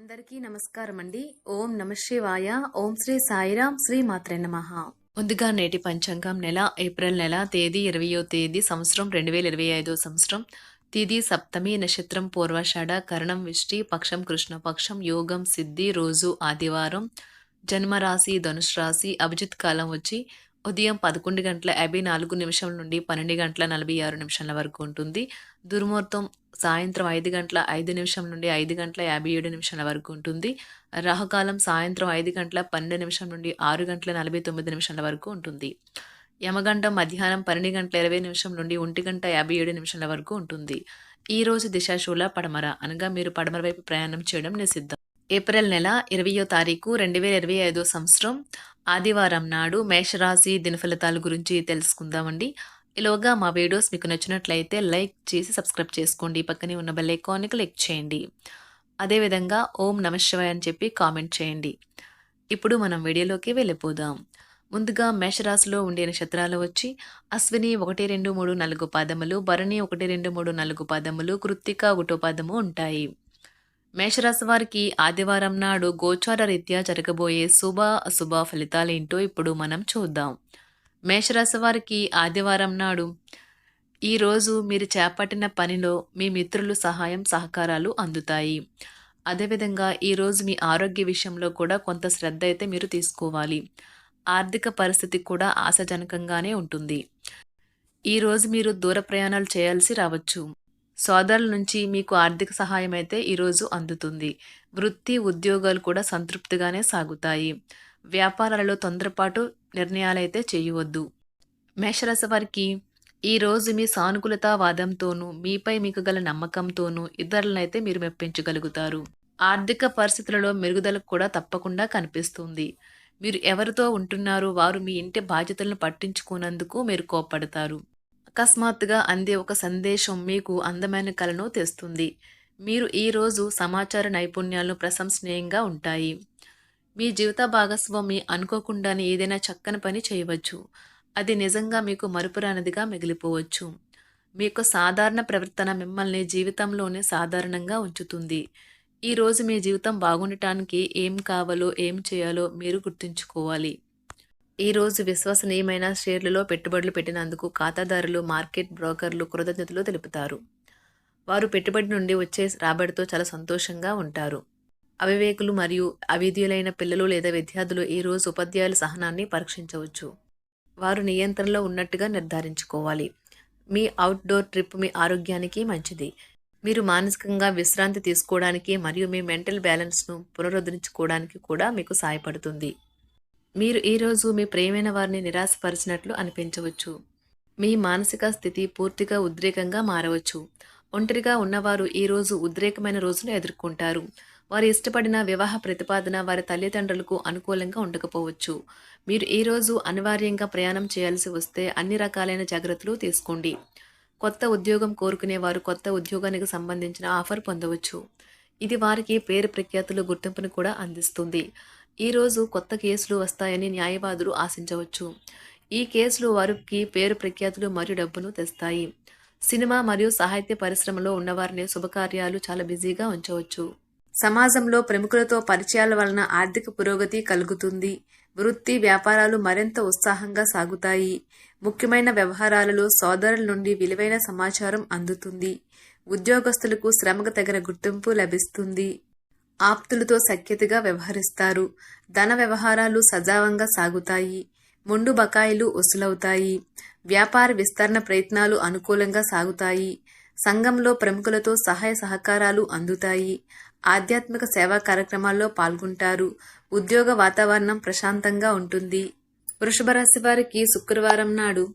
అందరికీ నమస్కారం అండి ఓం నమ శివాయ. ఓం శ్రీ సాయిరాం. శ్రీ మాత్రే నమ. ముందుగా నేటి పంచాంగం నెల ఏప్రిల్ నెల తేదీ ఇరవయో తేదీ సంవత్సరం రెండు వేల ఇరవై ఐదో సంవత్సరం. తిది సప్తమి నక్షత్రం పూర్వాషాఢ కరణం విష్టి పక్షం కృష్ణపక్షం యోగం సిద్ధి రోజు ఆదివారం. జన్మరాశి ధనుష్ రాశి అభిజిత్ కాలం వచ్చి ఉదయం పదకొండు గంటల యాభై నాలుగు నిమిషం నుండి పన్నెండు గంటల నలభై ఆరు నిమిషాల వరకు ఉంటుంది. దుర్ముహూర్తం సాయంత్రం ఐదు గంటల ఐదు నిమిషం నుండి ఐదు గంటల యాభై ఏడు నిమిషాల వరకు ఉంటుంది. రాహుకాలం సాయంత్రం ఐదు గంటల పన్నెండు నిమిషం నుండి ఆరు గంటల నలభై తొమ్మిది నిమిషాల వరకు ఉంటుంది. యమగండం మధ్యాహ్నం పన్నెండు గంటల ఇరవై నిమిషం నుండి ఒంటి గంట యాభై ఏడు నిమిషాల వరకు ఉంటుంది. ఈ రోజు దిశాశూల పడమర అనగా మీరు పడమర వైపు ప్రయాణం చేయడం నిషిద్ధం. ఏప్రిల్ నెల ఇరవయో తారీఖు రెండు వేల ఇరవై ఐదో సంవత్సరం. ఆదివారం నాడు మేషరాశి దినఫలితాల గురించి తెలుసుకుందామండి. ఈలోగా మా వీడియోస్ మీకు నచ్చినట్లయితే లైక్ చేసి సబ్స్క్రైబ్ చేసుకోండి. పక్కనే ఉన్న బెల్ ఐకాన్ని క్లిక్ చేయండి. అదేవిధంగా ఓం నమశివాయ అని చెప్పి కామెంట్ చేయండి. ఇప్పుడు మనం వీడియోలోకి వెళ్ళిపోదాం. ముందుగా మేషరాశిలో ఉండే నక్షత్రాలు వచ్చి అశ్విని ఒకటి రెండు మూడు నాలుగు పాదములు భరణి ఒకటి రెండు మూడు నాలుగు పాదములు కృత్తిక ఒకటో పాదము ఉంటాయి. మేషరాశి వారికి ఆదివారం నాడు గోచార రీత్యా జరగబోయే శుభ అశుభ ఫలితాలేంటో ఇప్పుడు మనం చూద్దాం. మేషరాశి వారికి ఆదివారం నాడు ఈరోజు మీరు చేపట్టిన పనిలో మీ మిత్రులు సహాయం సహకారాలు అందుతాయి. అదేవిధంగా ఈరోజు మీ ఆరోగ్య విషయంలో కూడా కొంత శ్రద్ధ అయితే మీరు తీసుకోవాలి. ఆర్థిక పరిస్థితి కూడా ఆశాజనకంగానే ఉంటుంది. ఈరోజు మీరు దూర ప్రయాణాలు చేయాల్సి రావచ్చు. సోదరుల నుంచి మీకు ఆర్థిక సహాయం అయితే ఈరోజు అందుతుంది. వృత్తి ఉద్యోగాలు కూడా సంతృప్తిగానే సాగుతాయి. వ్యాపారాలలో తొందరపాటు నిర్ణయాలైతే చేయవద్దు. మేషరాశి వారికి ఈరోజు మీ సానుకూలత వాదంతోనూ మీపై మీకు గల నమ్మకంతోనూ ఇతరులనైతే మీరు మెప్పించగలుగుతారు. ఆర్థిక పరిస్థితులలో మెరుగుదలకు కూడా తప్పకుండా కనిపిస్తుంది. మీరు ఎవరితో ఉంటున్నారో వారు మీ ఇంటి బాధ్యతలను పట్టించుకున్నందుకు మీరు కోప్పడతారు. అకస్మాత్తుగా అందే ఒక సందేశం మీకు అందమైన కలను తెస్తుంది. మీరు ఈరోజు సమాచార నైపుణ్యాలు ప్రశంసనీయంగా ఉంటాయి. మీ జీవిత భాగస్వామి అనుకోకుండానే ఏదైనా చక్కని పని చేయవచ్చు. అది నిజంగా మీకు మరుపురానిదిగా మిగిలిపోవచ్చు. మీ యొక్క సాధారణ ప్రవర్తన మిమ్మల్ని జీవితంలోనే సాధారణంగా ఉంచుతుంది. ఈరోజు మీ జీవితం బాగుండటానికి ఏం కావాలో ఏం చేయాలో మీరు గుర్తుంచుకోవాలి. ఈరోజు విశ్వసనీయమైన షేర్లలో పెట్టుబడులు పెట్టినందుకు ఖాతాదారులు మార్కెట్ బ్రోకర్లు కృతజ్ఞతలు తెలుపుతారు. వారు పెట్టుబడి నుండి వచ్చే రాబడితో చాలా సంతోషంగా ఉంటారు. అవివేకులు మరియు అవిధులైన పిల్లలు లేదా విద్యార్థులు ఈరోజు ఉపాధ్యాయుల సహనాన్ని పరీక్షించవచ్చు. వారు నియంత్రణలో ఉన్నట్టుగా నిర్ధారించుకోవాలి. మీ అవుట్డోర్ ట్రిప్ మీ ఆరోగ్యానికి మంచిది. మీరు మానసికంగా విశ్రాంతి తీసుకోవడానికి మరియు మీ మెంటల్ బ్యాలెన్స్ను పునరుద్ధరించుకోవడానికి కూడా మీకు సహాయపడుతుంది. మీరు ఈరోజు మీ ప్రేమైన వారిని నిరాశపరిచినట్లు అనిపించవచ్చు. మీ మానసిక స్థితి పూర్తిగా ఉద్రేకంగా మారవచ్చు. ఒంటరిగా ఉన్నవారు ఈరోజు ఉద్రేకమైన రోజును ఎదుర్కొంటారు. వారు ఇష్టపడిన వివాహ ప్రతిపాదన వారి తల్లిదండ్రులకు అనుకూలంగా ఉండకపోవచ్చు. మీరు ఈరోజు అనివార్యంగా ప్రయాణం చేయాల్సి వస్తే అన్ని రకాలైన జాగ్రత్తలు తీసుకోండి. కొత్త ఉద్యోగం కోరుకునే వారు కొత్త ఉద్యోగానికి సంబంధించిన ఆఫర్ పొందవచ్చు. ఇది వారికి పేరు ప్రఖ్యాతులు గుర్తింపును కూడా అందిస్తుంది. ఈరోజు కొత్త కేసులు వస్తాయని న్యాయవాదులు ఆశించవచ్చు. ఈ కేసులు వారికి పేరు ప్రఖ్యాతులు మరియు డబ్బును తెస్తాయి. సినిమా మరియు సాహిత్య పరిశ్రమలో ఉన్నవారిని శుభకార్యాలు చాలా బిజీగా ఉంచవచ్చు. సమాజంలో ప్రముఖులతో పరిచయాల వలన ఆర్థిక పురోగతి కలుగుతుంది. వృత్తి వ్యాపారాలు మరింత ఉత్సాహంగా సాగుతాయి. ముఖ్యమైన వ్యవహారాలలో సోదరుల నుండి విలువైన సమాచారం అందుతుంది. ఉద్యోగస్తులకు శ్రమకు తగిన గుర్తింపు లభిస్తుంది. ఆప్తులతో సఖ్యతగా వ్యవహరిస్తారు. ధన వ్యవహారాలు సజావంగా సాగుతాయి. మొండు బకాయిలు వసూలవుతాయి. వ్యాపార విస్తరణ ప్రయత్నాలు అనుకూలంగా సాగుతాయి. సంఘంలో ప్రముఖులతో సహాయ సహకారాలు అందుతాయి. ఆధ్యాత్మిక సేవా కార్యక్రమాల్లో పాల్గొంటారు. ఉద్యోగ వాతావరణం ప్రశాంతంగా ఉంటుంది. వృషభ రాశి వారికి శుక్రవారం నాడు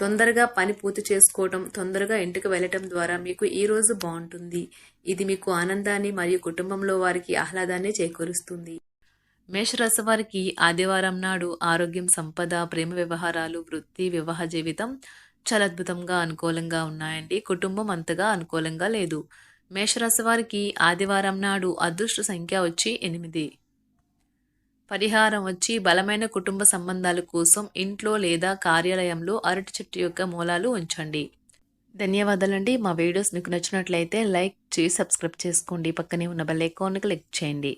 తొందరగా పని పూర్తి చేసుకోవడం తొందరగా ఇంటికి వెళ్ళటం ద్వారా మీకు ఈ రోజు బాగుంటుంది. ఇది మీకు ఆనందాన్ని మరియు కుటుంబంలో వారికి ఆహ్లాదాన్ని చేకూరుస్తుంది. మేషరాశి వారికి ఆదివారం నాడు ఆరోగ్యం సంపద ప్రేమ వ్యవహారాలు వృత్తి వివాహ జీవితం చాలా అద్భుతంగా అనుకూలంగా ఉన్నాయండి. కుటుంబం అంతగా అనుకూలంగా లేదు. మేషరాశి వారికి ఆదివారం నాడు అదృష్ట సంఖ్య వచ్చి ఎనిమిది. పరిహారం వచ్చి బలమైన కుటుంబ సంబంధాల కోసం ఇంట్లో లేదా కార్యాలయంలో అరటి చెట్టు యొక్క మూలాలు ఉంచండి. ధన్యవాదాలండి. మా వీడియోస్ మీకు నచ్చినట్లయితే లైక్ చేసి సబ్స్క్రైబ్ చేసుకోండి. పక్కనే ఉన్న బెల్ ఐకాన్ క్లిక్ చేయండి.